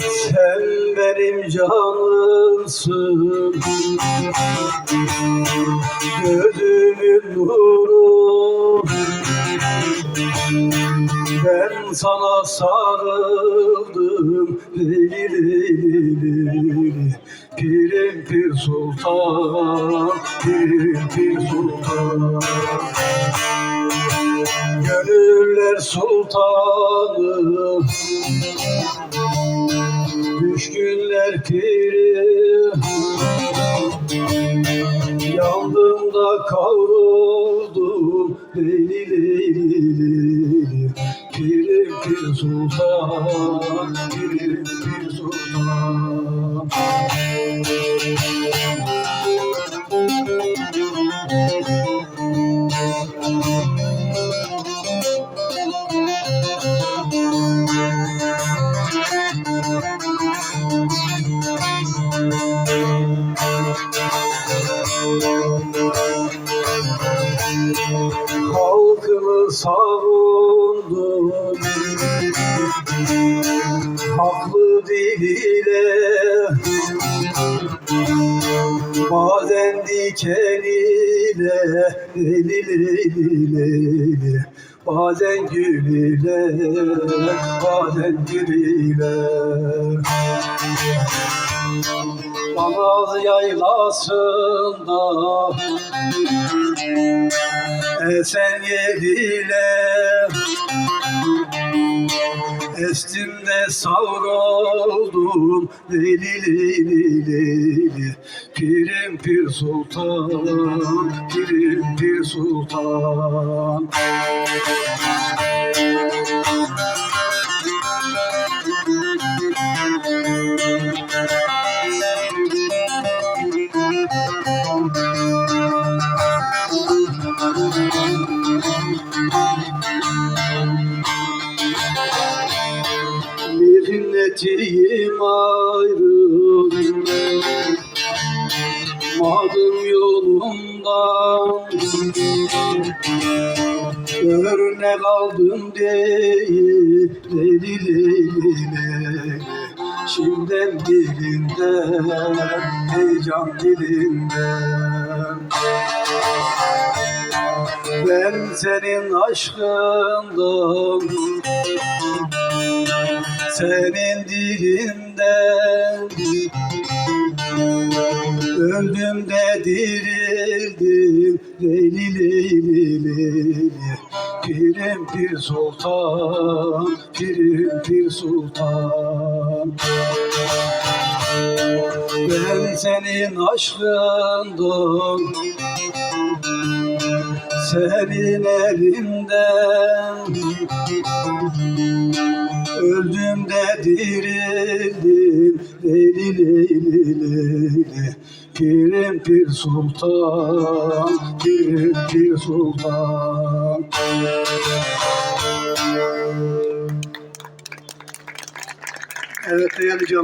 Sen benim canımsın Gözümün nuru. Ben sana sarıldım. Lili lili lili. Pirim pir sultan Pirim pir sultan. Gönüller sultanı. Düşkünler piri. Yandım da kavruldum Leyli leyli leyli. Pirim pir sultan Pirim Halkını savundum Diliyle Bazen dikeniyle Leyli leyli leyli Bazen gül ile Bazen gül ile Namaz yaylasında Esen yeriyle Estim de savruldum Leyli leyli leyli Pirim pir sultan Pirim pir sultan Minnetiyim ayrı Madım yolundan Örnek aldım değil leyli leyli Şimdiden dilinden Heyecan dilinden. Ben senin aşkından senin dilinden Öldüm de dirildim. Leyli leyli leyli. Pirim pir sultan Pirim pir sultan Ben senin aşkından Senin elinden. Öldüm de dirildim. Leyli leyli leyli. Pirim pir sultan. Pirim pir sultan. Evet değerli canım